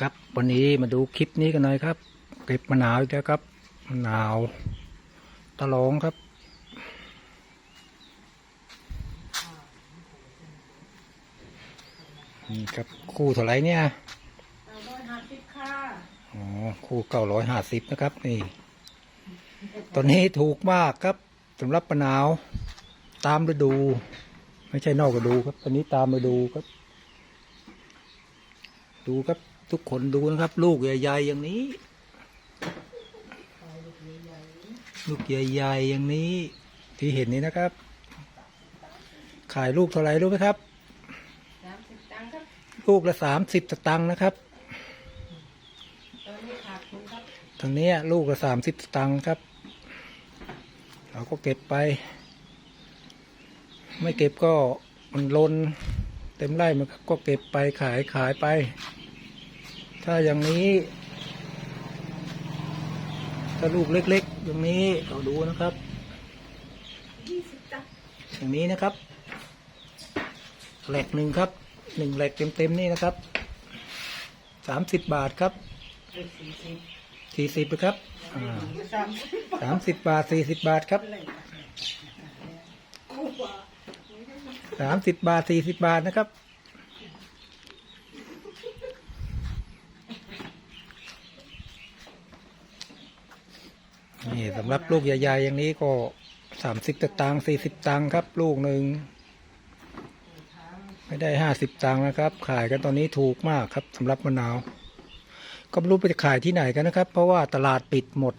ครับวันนี้มาดูคลิปนี้กันหน่อยครับ เก็บมะนาวอีกแล้วครับมะนาวตะลองครับ นี่ครับคู่เท่าไรเนี่ยอ๋อคู่เก้าร้อยห้าสิบนะครับ นี่ตัวนี้ถูกมากครับสำหรับมะนาวตามฤดู ไม่ใช่นอกฤดูครับตัวนี้ตามฤดูครับ ดูครับ ทุกคนดูนะครับ ลูกใหญ่ๆอย่างนี้ ลูกใหญ่ๆอย่างนี้ ที่เห็นนี้นะครับ ขายลูกเท่าไหร่รู้ไหมครับสามสิบตังค์ครับลูกละสามสิบตังค์นะครับตอนนี้ขาดทุนครับทางเนี้ยลูกละสามสิบตังค์ครับ เราก็เก็บไป ไม่เก็บก็มันลนเต็มไร่มันก็เก็บไปขายขายไป ถ้าอย่างนี้ ถ้าลูกเล็กๆ อย่างนี้เราดูนะครับยี่สิบตังค์อย่างนี้นะครับแหลกหนึ่งครับหนึ่งแหลกเต็มๆนี่นะครับสามสิบบาทครับเป็นสี่สิบสี่สิบครับอ่าสามสิบสามสิบบาทสี่สิบบาทครับคู่กว่าสามสิบบาทสี่สิบบาทนะครับ นี่สำหรับลูกใหญ่ๆอย่างนี้ก็สามสิบตังค์สี่สิบตังค์ครับ ลูกหนึ่งไม่ได้ห้าสิบตังค์นะครับ ขายกันตอนนี้ถูกมากครับสำหรับมะนาว ก็ไม่รู้ไปขายที่ไหนกันนะครับ เพราะว่าตลาดปิดหมด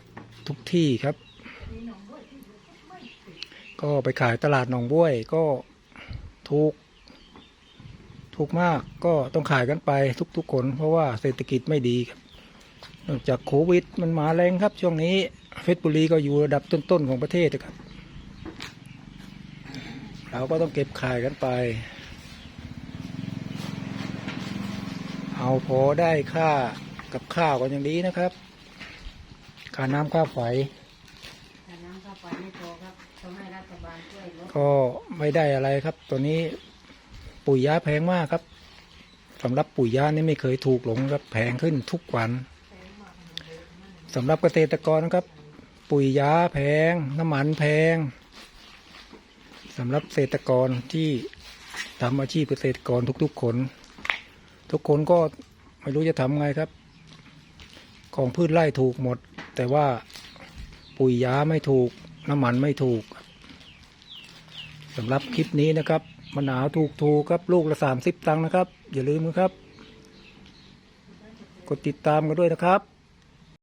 ทุกที่ครับ ก็ไปขายตลาดหนองบ้วยก็ถูก ถูกมากก็ต้องขายกันไปทุกๆคน เพราะว่าเศรษฐกิจไม่ดีครับนอกจากโควิดมันมาแรงครับช่วงนี้ เพชรบุรีก็อยู่ระดับต้นๆของประเทศนะครับ เราก็ต้องเก็บขายกันไป เอาพอได้ค่ากับข้าวกันอย่างนี้นะครับค่าน้ำค่าไฟถ้าน้ำเข้าไปไม่พอครับต้องให้รัฐบาลช่วยลดก็ไม่ได้อะไรครับ ตัวนี้ปุ๋ยยาแพงมากครับสำหรับปุ๋ยยานี่ไม่เคยถูกหลงครับแพงขึ้นทุกวันสำหรับเกษตรกรนะครับ ปุ๋ยยาแพง น้ำมันแพงสำหรับเกษตรกรที่ทำอาชีพเกษตรกรทุกๆคน ทุกคนก็ไม่รู้จะทำไงครับ ของพืชไร่ถูกหมด แต่ว่าปุ๋ยยาไม่ถูก น้ำมันไม่ถูกสำหรับคลิปนี้นะครับมะนาวถูกถูกครับลูกละสามสิบตังค์นะครับ อย่าลืมนะครับ กดติดตามกันด้วยนะครับ